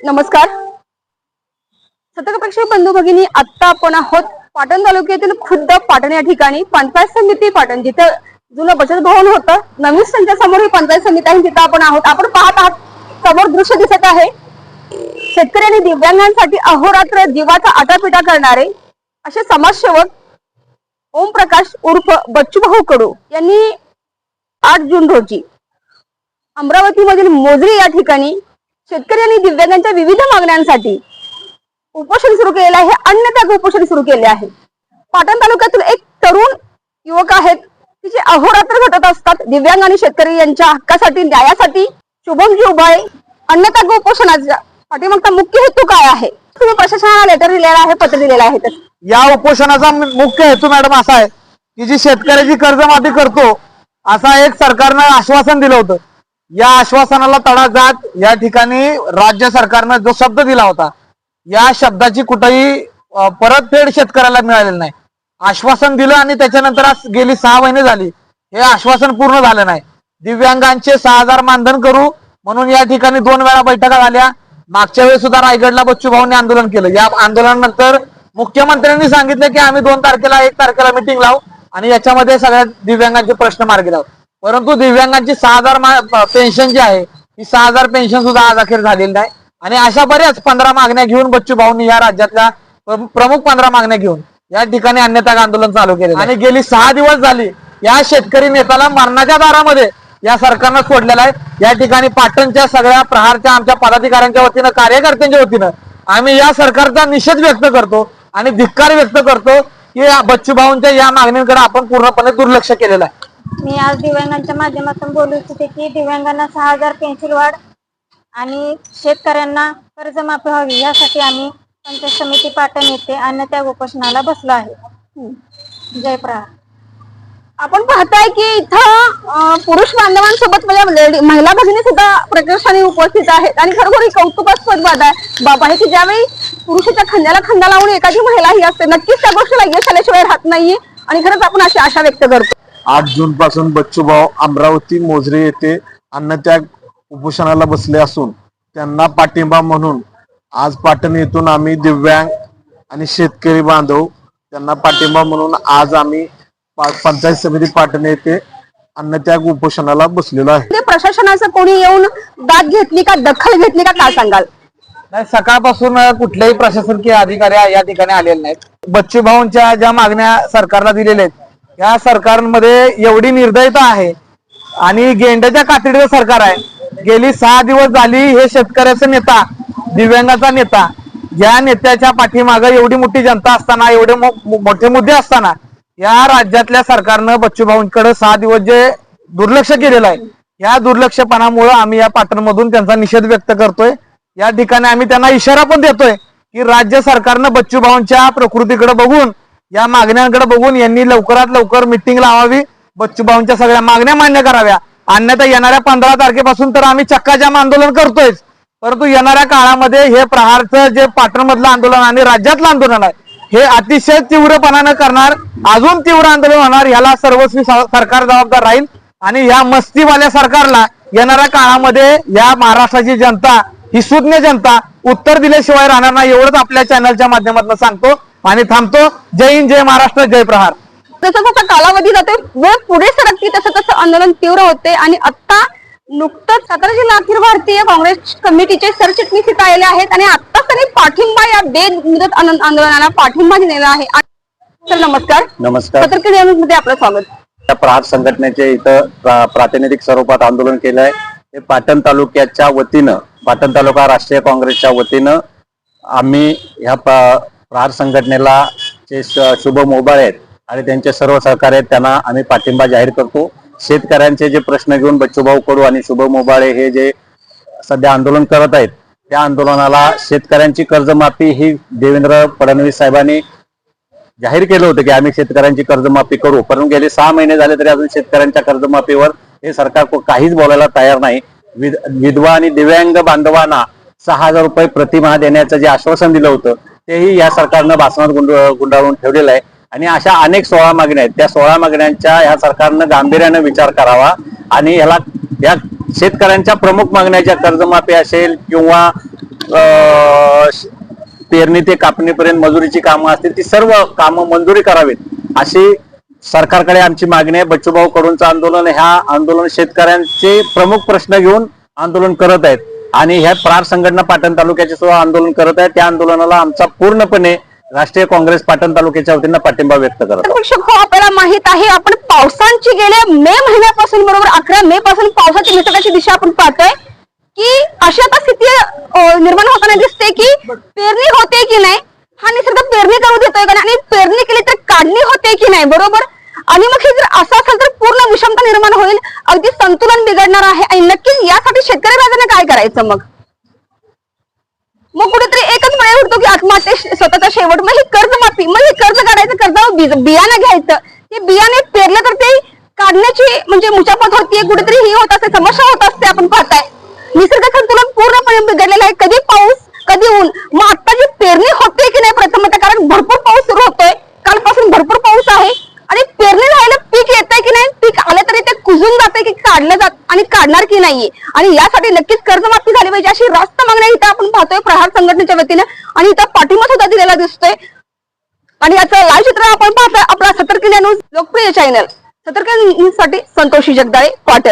नमस्कार. सतत प्रेक्षक बंधू भगिनी आता आपण आहोत पाटण तालुक्यातील खुद्द पाटण या ठिकाणी. पंचायत समिती पाटण जिथे जुनं बचत भवन होतं. नवीन त्यांच्यासमोर ही पंचायत समिती आहे तिथं आपण आहोत. आपण पाहत आहात समोर दृश्य दिसत आहे. शेतकरी आणि दिव्यांगांसाठी अहोरात्र जीवाचा आटापिटा करणारे असे समाजसेवक ओमप्रकाश उर्फ बच्चूभाऊ कडू यांनी आठ जून रोजी अमरावतीमधील मोजरी या ठिकाणी शेतकरी आणि दिव्यांगांच्या विविध मागण्यांसाठी उपोषण सुरू केलेलं आहे. अन्नत्याग उपोषण सुरू केले आहे. पाटण तालुक्यातील एक तरुण युवक आहेत. तिचे अहोरात्र घटत असतात. दिव्यांग आणि शेतकरी यांच्या हक्कासाठी न्यायासाठी शुभमजी उभाळे अन्नत्याग उपोषणाचा पाठीमागचा मुख्य हेतू काय आहे? तुम्ही प्रशासनाला लेटर दिलेला आहे पत्र दिलेलं आहे. तर या उपोषणाचा मुख्य हेतू मॅडम असा आहे की जी शेतकऱ्याची कर्जमाफी करतो असा एक सरकारनं आश्वासन दिलं होतं. या आश्वासनाला तडा जात या ठिकाणी राज्य सरकारनं जो शब्द दिला होता या शब्दाची कुठेही परतफेड शेतकऱ्याला मिळालेली नाही. आश्वासन दिलं आणि त्याच्यानंतर आज गेली सहा महिने झाली. हे आश्वासन पूर्ण झालं नाही. दिव्यांगांचे सहा हजार मानधन करू म्हणून या ठिकाणी दोन वेळा बैठका झाल्या. मागच्या वेळेस सुद्धा रायगडला बच्चू भाऊंनी आंदोलन केलं. या आंदोलनानंतर मुख्यमंत्र्यांनी सांगितलं की आम्ही दोन तारखेला एक तारखेला मिटिंग लावू आणि याच्यामध्ये सगळ्या दिव्यांगांचे प्रश्न मार्गी लावू. परंतु दिव्यांगांची सहा हजार पेन्शन जी आहे ही सहा हजार पेन्शन सुद्धा आज अखेर झालेली नाही. आणि अशा बऱ्याच पंधरा मागण्या घेऊन बच्चू भाऊंनी या राज्यातल्या प्रमुख पंधरा मागण्या घेऊन या ठिकाणी अन्यथा आंदोलन चालू केले आणि गेली सहा दिवस झाली या शेतकरी नेत्याला मरणाच्या दारामध्ये या सरकारनं सोडलेला आहे. या ठिकाणी पाटणच्या सगळ्या प्रहारच्या आमच्या पदाधिकाऱ्यांच्या वतीनं कार्यकर्त्यांच्या वतीनं आम्ही या सरकारचा निषेध व्यक्त करतो आणि धिक्कार व्यक्त करतो की बच्चू भाऊंच्या या मागणीकडे आपण पूर्णपणे दुर्लक्ष केलेलं आहे. मी आज दिव्यांगांच्या माध्यमातून बोलू इच्छिते की दिव्यांगांना सहा हजार पेन्सिल वाढ आणि शेतकऱ्यांना कर्जमाफी व्हावी यासाठी आम्ही पंचायत समिती पाटण येथे अन्नत्याग उपोषणाला बसलो आहे. जय आपण पाहताय की इथं पुरुष बांधवांसोबत म्हणजे लेडी- महिला भगिनी सुद्धा प्रकर्षाने उपस्थित आहेत आणि खरोखर ही कौतुकास्पद बाब आहे. बाब आहे की ज्यावेळी पुरुषाच्या खांद्याला खांदा लावून एखादी महिला ही असते नक्कीच त्या गोष्टीला यश आल्याशिवाय राहत नाहीये आणि खरंच आपण अशी आशा व्यक्त करतो. आठ जून पासून बच्चूभाऊ अमरावती मोजरे येथे अन्नत्याग उपोषणाला बसले असून त्यांना पाठिंबा म्हणून आज पाटण येथून आम्ही दिव्यांग आणि शेतकरी बांधव त्यांना पाठिंबा म्हणून आज आम्ही पंचायत समिती पाटण येथे अन्नत्याग उपोषणाला बसलेलो आहे. प्रशासनाचं कोणी येऊन दाद घेतली का दखल घेतली का काय सांगाल? नाही सकाळपासून कुठल्याही प्रशासकीय अधिकारी या ठिकाणी आलेले नाहीत. बच्चू भाऊंच्या ज्या मागण्या सरकारला दिलेल्या आहेत या सरकारमध्ये एवढी निर्दयता आहे आणि गेंड्याच्या कातडीचं सरकार आहे. गेली सहा दिवस झाली हे शेतकऱ्याचा नेता दिव्यांगाचा नेता या नेत्याच्या पाठीमागं एवढी मोठी जनता असताना एवढे मोठे मुद्दे असताना या राज्यातल्या सरकारनं बच्चूभाऊंकडे सहा दिवस जे दुर्लक्ष केलेलं आहे या दुर्लक्षपणामुळे आम्ही या पाटणमधून त्यांचा निषेध व्यक्त करतोय. या ठिकाणी आम्ही त्यांना इशारा पण देतोय की राज्य सरकारनं बच्चूभाऊंच्या प्रकृतीकडे बघून या मागण्यांकडे बघून यांनी लवकरात लवकर मिटिंग लावावी. बच्चूभाऊंच्या सगळ्या मागण्या मान्य कराव्या. अन्यथा येणाऱ्या पंधरा तारखेपासून तर आम्ही चक्काजाम आंदोलन करतोय परंतु येणाऱ्या काळामध्ये हे प्रहारचं जे पाटणमधलं आंदोलन आणि राज्यातलं आंदोलन आहे हे अतिशय तीव्रपणानं करणार अजून तीव्र आंदोलन होणार याला सर्वस्वी सरकार जबाबदार राहील. आणि या मस्तीवाल्या सरकारला येणाऱ्या काळामध्ये या महाराष्ट्राची जनता ही सुज्ञ जनता उत्तर दिल्याशिवाय राहणार नाही एवढंच आपल्या चॅनलच्या माध्यमातून सांगतो. आणि थांबतो. जय हिंद जय महाराष्ट्र जय प्रहार. जसं जसं कालावधी जाते वेळ पुढे सरकते तसं तसं आंदोलन तीव्र होते. आणि आता नुकतंच सातारा जिल्हा अखिल भारतीय काँग्रेस कमिटीचे सरचिटणीस इथं आलेले आहेत. आणि आत्ताच त्यांनी पाठिंबा या बेमुदत आंदो- आंदोलनाला पाठिंबा दिलेला आहे. सर नमस्कार. नमस्कार. पत्रकार न्यूजमध्ये आपलं स्वागत. त्या प्रहार संघटनेचे इथं प्रा- प्रातिनिधिक स्वरूपात आंदोलन केलं आहे. हे पाटण तालुक्याच्या वतीनं पाटण तालुका राष्ट्रीय काँग्रेसच्या वतीनं आम्ही ह्या प्रहार संघटनेला जे शुभ मोबाईल आहेत आणि त्यांचे सर्व सहकारी आहेत त्यांना आम्ही पाठिंबा जाहीर करतो. शेतकऱ्यांचे जे प्रश्न घेऊन बच्चूभाऊ कडू आणि शुभ मोबाळे हे जे सध्या आंदोलन करत आहेत त्या आंदोलनाला शेतकऱ्यांची कर्जमाफी ही देवेंद्र फडणवीस साहेबांनी जाहीर केलं होतं की आम्ही शेतकऱ्यांची कर्जमाफी करू. परंतु गेले सहा महिने झाले तरी अजून शेतकऱ्यांच्या कर्जमाफीवर हे सरकार काहीच बोलायला तयार नाही. विधवा आणि दिव्यांग बांधवांना सहा हजार रुपये प्रतिमाह देण्याचं जे आश्वासन दिलं होतं तेही या सरकारनं भाषणात गुंड गुंडाळून ठेवलेलं आहे. आणि अशा अनेक सोळा मागण्या आहेत. त्या सोळा मागण्यांच्या या सरकारनं गांभीर्यानं विचार करावा आणि ह्याला या शेतकऱ्यांच्या प्रमुख मागण्या ज्या कर्जमाफी असेल किंवा पेरणी ते कापणीपर्यंत मजुरीची कामं असतील ती सर्व कामं मंजुरी करावीत. अशी सरकारकडे आमची मागणी आहे. बच्चूभाऊ कडूंचं आंदोलन ह्या आंदोलन शेतकऱ्यांचे प्रमुख प्रश्न घेऊन आंदोलन करत आहेत. आणि ह्या प्रार संघटना पाटण तालुक्याचे सुद्धा आंदोलन करत आहे. त्या आंदोलनाला आमचा पूर्णपणे राष्ट्रीय काँग्रेस पाटण तालुक्याच्या वतीनं पाठिंबा व्यक्त करत हो, आपल्याला माहीत आहे आपण पावसांची गेल्या मे महिन्यापासून बरोबर अकरा मे पासून पावसाची निसर्गाची दिशा आपण पाहतोय की अशी आता स्थिती निर्माण होताना दिसते की पेरणी होते की नाही हा निसर्ग पेरणी करू देतोय का नाही? आणि पेरणी केली तर काढणी होते की नाही? बरोबर? आणि मग हे जर असं असेल तर पूर्ण विषमता निर्माण होईल. अगदी संतुलन बिघडणार आहे. आणि नक्कीच यासाठी शेतकरी राजाने काय करायचं मग? मग कुठेतरी एकच पर्याय उठतो की आत्महत्या स्वतःचा शेवट. मग ही कर्जमाफी मग हे कर्ज काढायचं कर्जावर बियाणं घ्यायचं. ते बियाणे पेरलं तर ते काढण्याची म्हणजे मुचापत होतीये कुठेतरी ही होत असते समस्या होत असते आपण पाहताय. निसर्ग संतुलन पूर्णपणे बिघडलेलं आहे. कधी पाऊस कधी ऊन. मग आता जी पेरणी होते की नाही प्रथम कारण भरपूर पाऊस सुरू होतोय कालपासून भरपूर पाऊस आहे आणि पेरणी झालेलं पीक येतंय की नाही पीक आलं तरी ते कुजून जाते की काढलं जात आणि की नाहीये? आणि यासाठी नक्कीच कर्जमाफी झाली पाहिजे अशी रास्त मागण्या इथं आपण पाहतोय प्रहार संघटनेच्या वतीने. आणि इथं पाठिंबा सुद्धा दिलेला दिसतोय. आणि याचं लाईव्ह चित्र आपण पाहतोय. आपला सतर्क न्यूज लोकप्रिय चॅनल सतर्क न्यूजसाठी संतोषी जगदाळे पाटील.